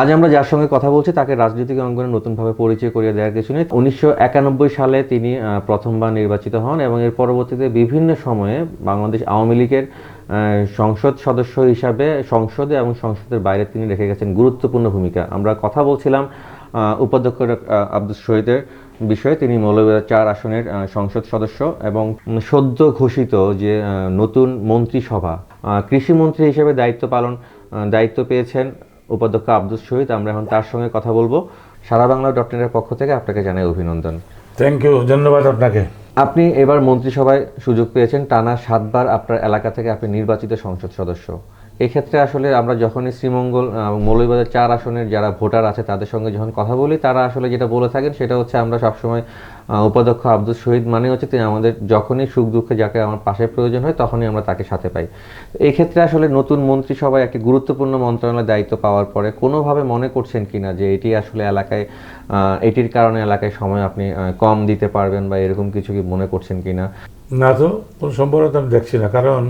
আজ আমরা যার সঙ্গে কথা বলছি তাকে রাজনৈতিক অঙ্গনে নতুনভাবে পরিচয় করিয়ে দেওয়ার কিছু নেই। উনিশশো একানব্বই সালে তিনি প্রথমবার নির্বাচিত হন এবং এর পরবর্তীতে বিভিন্ন সময়ে বাংলাদেশ আওয়ামী লীগের সংসদ সদস্য হিসাবে সংসদে এবং সংসদের বাইরে তিনি রেখে গেছেন গুরুত্বপূর্ণ ভূমিকা। আমরা কথা বলছিলাম উপাধ্যক্ষ আব্দুল শহীদের বিষয়ে। তিনি মৌলভীবাজার চার আসনের সংসদ সদস্য এবং সদ্য ঘোষিত যে নতুন মন্ত্রিসভা কৃষিমন্ত্রী হিসেবে দায়িত্ব পালন দায়িত্ব পেয়েছেন উপাধ্যক্ষ আব্দুল শহীদ আমরা এখন তার সঙ্গে কথা বলব। সারা বাংলা ডট নেটের পক্ষ থেকে আপনাকে জানাই অভিনন্দন। থ্যাংক ইউ ধন্যবাদ আপনাকে। আপনি এবার মন্ত্রিসভায় সুযোগ পেয়েছেন। টানা সাতবার আপনার এলাকা থেকে আপনি নির্বাচিত সংসদ সদস্য। এই ক্ষেত্রে আসলে আমরা যখনই শ্রীমঙ্গল মৌলভীবাজার চার আসনের যারা ভোটার আছে তাদের সঙ্গে যখন কথা বলি, তারা আসলে যেটা বলে থাকেন সেটা হচ্ছে আমরা সবসময় উপাধ্যক্ষ আব্দুল শহীদ মানে হচ্ছে তিনি আমাদের যখনই সুখ দুঃখে যাকে আমার পাশে প্রয়োজন হয় তখনই আমরা তাকে সাথে পাই। এই ক্ষেত্রে আসলে নতুন মন্ত্রিসভায় একটি গুরুত্বপূর্ণ মন্ত্রণালয়ের দায়িত্ব পাওয়ার পরে কোনোভাবে মনে করছেন কি না যে এটি আসলে এলাকায় এটির কারণে এলাকায় সময় আপনি কম দিতে পারবেন বা এরকম কিছু কি মনে করছেন কি না না তো, কোনো সম্ভাবনা আমি দেখছি না। কারণ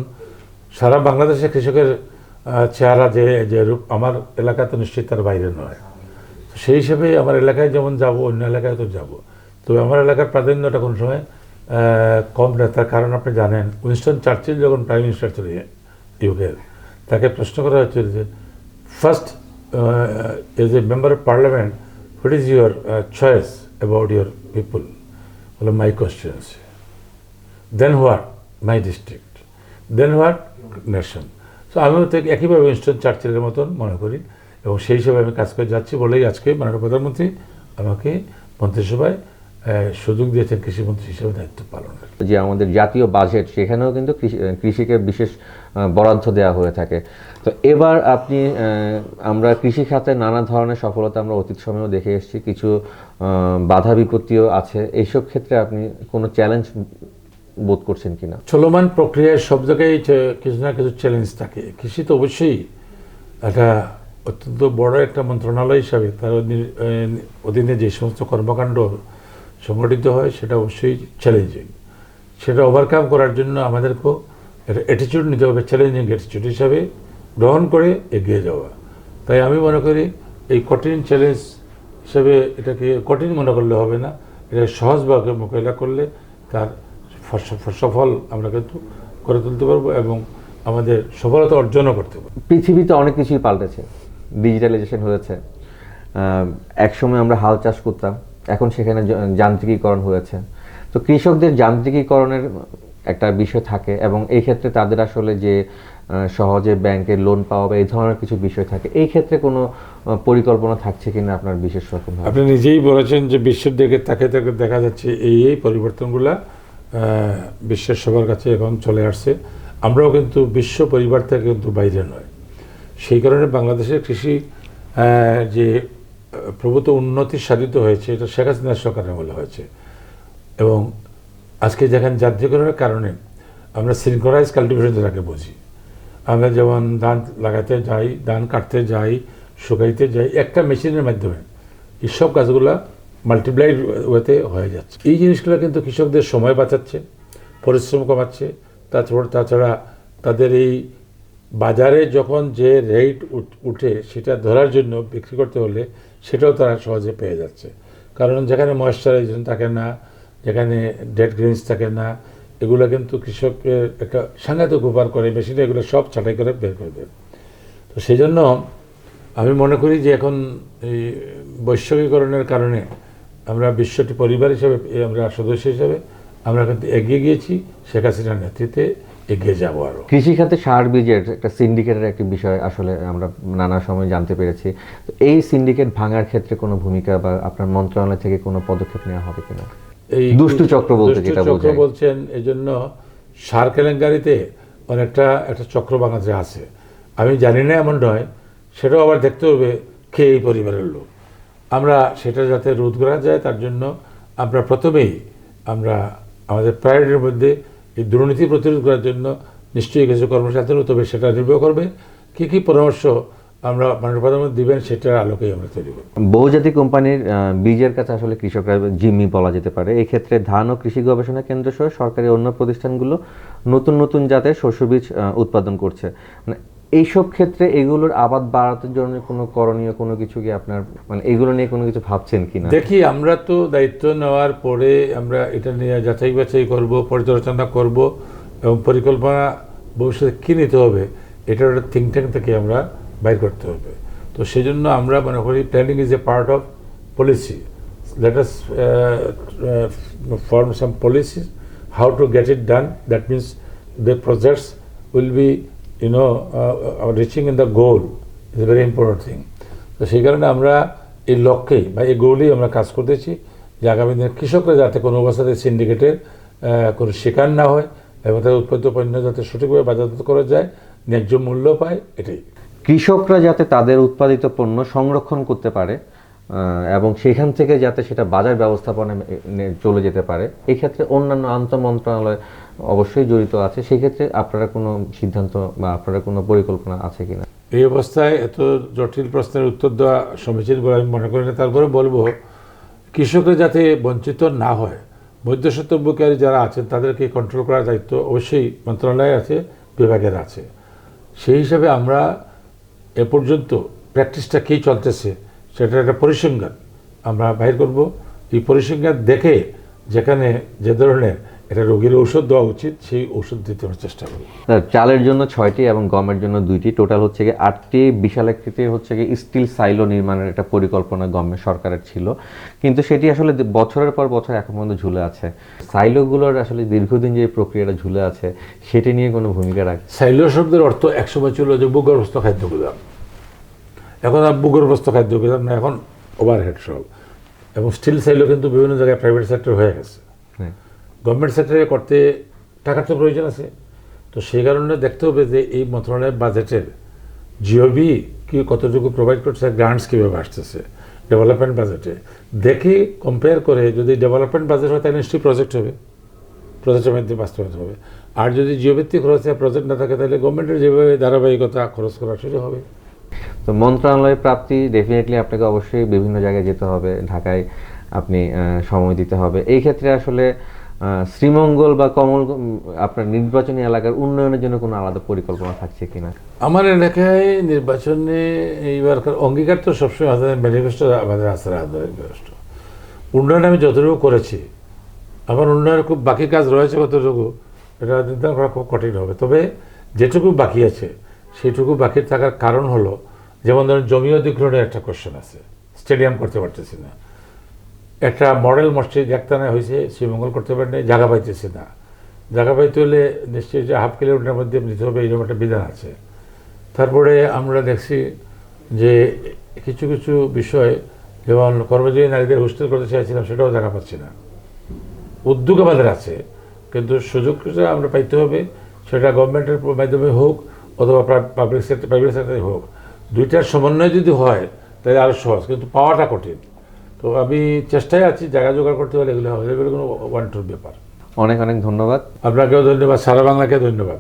সারা বাংলাদেশে কৃষকের চেহারা যে যে রূপ আমার এলাকা তো নিশ্চয়ই তার বাইরে নয়। সেই হিসেবে আমার এলাকায় যেমন যাব, অন্য এলাকায় তো যাব। তবে আমার এলাকার প্রাধান্যটা কোনো সময়? কম না, তার কারণ আপনি জানেন, উইনস্টন চার্চিল যখন প্রাইম মিনিস্টার ছিল ইউকের, তাকে প্রশ্ন করা হচ্ছিল যে, first as a member of parliament, what is your choice about your people? বলে, my constituency then what? My district. Then what? Nation. So আমিও তো একইভাবে উইনস্টন চার্চিলের মতন মনে করি এবং সেই হিসাবে আমি কাজ করে যাচ্ছি বলেই আজকে মাননীয় প্রধানমন্ত্রী আমাকে মন্ত্রিসভায় সুযোগ দিয়েছেন কৃষিমন্ত্রী হিসেবে দায়িত্ব পালনের। যে আমাদের জাতীয় বাজেট, সেখানেও কিন্তু কৃষি কৃষিকে বিশেষ বরাদ্দ দেওয়া হয়ে থাকে। তো এবার আপনি আমরা কৃষি খাতে নানা ধরনের সফলতা আমরা অতীত সময়েও দেখে এসেছি, কিছু বাধা বিপত্তিও আছে। এইসব ক্ষেত্রে আপনি কোনো চ্যালেঞ্জ বোধ করছেন কিনা? চলমান প্রক্রিয়ায় সব জায়গায় কিছু না কিছু চ্যালেঞ্জ থাকে। কৃষি তো অবশ্যই একটা অত্যন্ত বড় একটা মন্ত্রণালয় হিসাবে তার অধীনে- যে সমস্ত কর্মকাণ্ড সংগঠিত হয়, সেটা অবশ্যই চ্যালেঞ্জিং সেটা ওভারকাম করার জন্য আমাদেরকেও একটা অ্যাটিচিউড নিতে হবে চ্যালেঞ্জিং অ্যাটিচিউড হিসাবে গ্রহণ করে এগিয়ে যাওয়া। তাই আমি মনে করি এই কঠিন চ্যালেঞ্জ হিসাবে এটাকে কঠিন মনে করলে হবে না, এটা সহজভাবে মোকাবিলা করলে তার সফল আমরা কিন্তু করে তুলতে পারব এবং আমাদের সফলতা অর্জনও করতে পারব। পৃথিবীতে অনেক কিছুই পাল্টেছে। ডিজিটালাইজেশন হয়েছে। একসময় আমরা হাল চাষ করতাম এখন সেখানে যান্ত্রিকীকরণ হয়েছে। তো কৃষকদের যান্ত্রিকীকরণের একটা বিষয় থাকে এবং এই ক্ষেত্রে তাদের আসলে যে সহজে ব্যাংকের লোন পাওয়া বা এই ধরনের কিছু বিষয় থাকে এই ক্ষেত্রে কোনো পরিকল্পনা থাকছে কিনা আপনার বিশেষ রকম আপনি নিজেই বলেছেন যে বিশ্বের দিকে তাকে তাকে দেখা যাচ্ছে এই এই পরিবর্তনগুলা বিশ্বের সবার কাছে এখন চলে আসছে। আমরাও কিন্তু বিশ্ব পরিবার থেকে কিন্তু বাইরে নয়। সেই কারণে বাংলাদেশের কৃষি যে প্রভূত উন্নতি সাধিত হয়েছে, এটা শেখ হাসিনার সরকারের আমলে হয়েছে। এবং আজকে যেখানে যান্ত্রিকরণের কারণে আমরা সিনক্রোনাইজ কাল্টিভেশন যেটাকে বুঝি। আমরা যেমন ধান লাগাতে যাই, ধান কাটতে যাই, শুকাইতে যাই, একটা মেশিনের মাধ্যমে এইসব কাজগুলো মাল্টিপ্লাইড ওয়েতে হয়ে যাচ্ছে। এই জিনিসগুলো কিন্তু কৃষকদের সময় বাঁচাচ্ছে, পরিশ্রম কমাচ্ছে, তাছাড়া তাছাড়া তাদের এই বাজারে যখন যে রেট উঠে সেটা ধরার জন্য বিক্রি করতে হলে সেটাও তারা সহজে পেয়ে যাচ্ছে। কারণ যেখানে ময়েশ্চারাইজেশন থাকে না, যেখানে ডেড গ্রেন্স থাকে না, এগুলো কিন্তু কৃষকের একটা সাংঘাতিক উপকার করে মেশিনে এগুলো সব ছাঁটাই করে বের করে করবে তো সেই জন্য আমি মনে করি যে এখন এই বৈশ্বিকীকরণের কারণে আমরা বিশ্বটি পরিবার হিসেবে আমরা সদস্য হিসেবে আমরা কিন্তু এগিয়ে গিয়েছি। শেখ হাসিনার নেতৃত্বে এগিয়ে যাব আরও কৃষিখাতে সার বীজের একটা সিন্ডিকেটের একটি বিষয় আসলে আমরা নানা সময় জানতে পেরেছি। তো এই সিন্ডিকেট ভাঙার ক্ষেত্রে কোনো ভূমিকা বা আপনার মন্ত্রণালয় থেকে কোনো পদক্ষেপ নেওয়া হবে কিনা? এই দুষ্টু চক্র বলতে যেটা চক্র বলছেন এই জন্য সার কেলেঙ্কারিতে অনেকটা একটা চক্র বাংলাদেশে আছে। আমি জানি না এমন নয় সেটাও আবার দেখতে হবে কে এই পরিবারের লোক। আমরা সেটা যাতে রোধ করা যায়, তার জন্য আমরা প্রথমেই আমরা আমাদের প্রায়োরিটির মধ্যে এই দুর্নীতি প্রতিরোধ করার জন্য নিশ্চয়ই কিছু কর্মসাধন তবে সেটা নির্ভর করবে কী কী পরামর্শ আমরা মাননীয় প্রধানমন্ত্রী দিবেন, সেটার আলোকেই আমরা তৈরি করব। বহুজাতিক কোম্পানির বীজের কাছে আসলে কৃষকরা জিম্মি বলা যেতে পারে। এই ক্ষেত্রে ধান ও কৃষি গবেষণা কেন্দ্র সহ সরকারি অন্য প্রতিষ্ঠানগুলো নতুন নতুন জাতের শস্য বীজ উৎপাদন করছে। মানে এইসব ক্ষেত্রে এগুলোর আবাদ বাড়ানোর জন্য কোনো করণীয় কোনো কিছু কি আপনার মানে এগুলো নিয়ে কোনো কিছু ভাবছেন কি না দেখি, আমরা তো দায়িত্ব নেওয়ার পরে আমরা এটা নিয়ে যাচাই বাছাই করব, পর্যালোচনা করব এবং পরিকল্পনা ভবিষ্যতে কী নিতে হবে এটা একটা থিঙ্ক ট্যাঙ্ক থেকে আমরা বাইর করতে হবে। তো সেই জন্য আমরা মনে করি planning is a part of policy let us form some policies how to get it done that means the projects will be you know reaching in the goal is a very important thing তো সেই কারণে আমরা এই লক্ষ্যেই বা এই গোলেই আমরা কাজ করতেছি যে আগামী দিনে কৃষকরা যাতে কোনো অবস্থাতে সিন্ডিকেটের কোনো শিকার না হয় এবং তাদের উৎপাদিত পণ্য যাতে সঠিকভাবে বাজারজাত করা যায়, ন্যায্য মূল্য পায়, এটাই। কৃষকরা যাতে তাদের উৎপাদিত পণ্য সংরক্ষণ করতে পারে এবং সেখান থেকে যাতে সেটা বাজার ব্যবস্থাপনায় নে- চলে যেতে পারে। এই ক্ষেত্রে অন্যান্য আন্তঃ মন্ত্রণালয় অবশ্যই জড়িত আছে। সেই ক্ষেত্রে আপনারা কোনো সিদ্ধান্ত বা আপনারা কোনো পরিকল্পনা আছে কিনা? এই অবস্থায় এত জটিল প্রশ্নের উত্তর দেওয়া সমীচীন বলে আমি মনে করি না। তারপরে বলব, কৃষকরা যাতে বঞ্চিত না হয় মধ্যস্বত্বকারী যারা আছেন, তাদেরকে কন্ট্রোল করার দায়িত্ব অবশ্যই মন্ত্রণালয়ে আছে, বিভাগের আছে। সেই হিসাবে আমরা এ পর্যন্ত প্র্যাকটিসটা কী চলতেছে সেটা একটা পরিসংখ্যান। আমরা বাইর করব। এই পরিসংখ্যান দেখে যেখানে যে ধরনের এটা রোগীর ঔষধ দেওয়া উচিত সেই ওষুধ দিতে আমরা চেষ্টা করব। স্যার, চালের জন্য ছয়টি এবং গমের জন্য দুইটি। টোটাল হচ্ছে গিয়ে আটটি। বিশাল আকৃতির হচ্ছে গিয়ে স্টিল সাইলো নির্মাণের একটা পরিকল্পনা গভর্নমেন্ট সরকারের ছিল। কিন্তু সেটি আসলে বছরের পর বছর এখন পর্যন্ত ঝুলে আছে। সাইলোগুলোর আসলে দীর্ঘদিন যে প্রক্রিয়াটা ঝুলে আছে সেটি নিয়ে কোনো ভূমিকা রাখে সাইলো শব্দের অর্থ একসময় ছিল যে ভূগর্ভস্থ খাদ্য গুদাম এখন আর ভূগর্ভস্থ খাদ্য গুদাম না এখন ওভারহেড সব। এবং স্টিল সাইলো কিন্তু বিভিন্ন জায়গায় প্রাইভেট সেক্টর হয়ে গেছে। হ্যাঁ। গভর্নমেন্ট সেক্টরে করতে টাকার তো প্রয়োজন আছে। তো সেই কারণে দেখতে হবে যে এই মন্ত্রণালয়ের বাজেটের জিওবি কি কতটুকু প্রোভাইড করছে গ্রান্টস কীভাবে আসতেছে ডেভেলপমেন্ট বাজেটে দেখে কম্পেয়ার করে যদি ডেভেলপমেন্ট বাজেট হয় তাহলে নিশ্চয়ই প্রজেক্ট হবে। প্রজেক্টের মধ্যে বাস্তবায়ন হবে। আর যদি জিওভিত্তিক খরচ প্রজেক্ট না থাকে তাহলে গভর্নমেন্টের যেভাবে ধারাবাহিকতা খরচ করা সেটা হবে। তো মন্ত্রণালয়ের প্রাপ্তি ডেফিনেটলি আপনাকে অবশ্যই বিভিন্ন জায়গায় যেতে হবে। ঢাকায় আপনি সময় দিতে হবে। এই ক্ষেত্রে আসলে শ্রীমঙ্গল বা কমল আপনার নির্বাচনী এলাকার উন্নয়নের জন্য কোনো আলাদা পরিকল্পনা থাকছে কিনা? আমার এলাকায় নির্বাচনে এইবারকার অঙ্গীকার তো সবসময় আমাদের ম্যানিফেস্টো আমাদের আমাদের ম্যানিফেস্টো উন্নয়ন আমি যতটুকু করেছি, আমার উন্নয়নের খুব বাকি কাজ রয়েছে কতটুকু, এটা নির্ধারণ করা খুব কঠিন হবে। তবে যেটুকু বাকি আছে, সেটুকু বাকি থাকার কারণ হলো যেমন ধরেন জমি অধিগ্রহণের একটা কোশ্চেন আছে। স্টেডিয়াম করতে পারতেছি না। একটা মডেল মসজিদ একটানা হয়েছে, শ্রীমঙ্গল করতে পারেন, জায়গা পাইতেছি না। জায়গা পাইতে হলে নিশ্চয়ই যে হাফ কিলোমিটার মধ্যে নিতে হবে, এরকম একটা বিধান আছে। তারপরে আমরা দেখছি যে কিছু কিছু বিষয়, যেমন কর্মজীবী নারীদের হোস্টেল করতে চাইছিলাম, সেটাও জায়গা পাচ্ছি না। উদ্যোগ আমাদের আছে, কিন্তু সুযোগ সুযোগটা আমরা পাইতে হবে, সেটা গভর্নমেন্টের মাধ্যমে হোক, অথবা পাবলিক সেক্টর প্রাইভেট সেক্টরে হোক। দুইটার সমন্বয় যদি হয় তাহলে আরও সহজ কিন্তু পাওয়াটা কঠিন। তো আমি চেষ্টায় আছি জায়গা জোগাড় করতে পারলে এগুলো হবে এগুলো কোনো ওয়ান টুর ব্যাপার। অনেক অনেক ধন্যবাদ। আপনাকেও ধন্যবাদ সারা বাংলাকে ধন্যবাদ।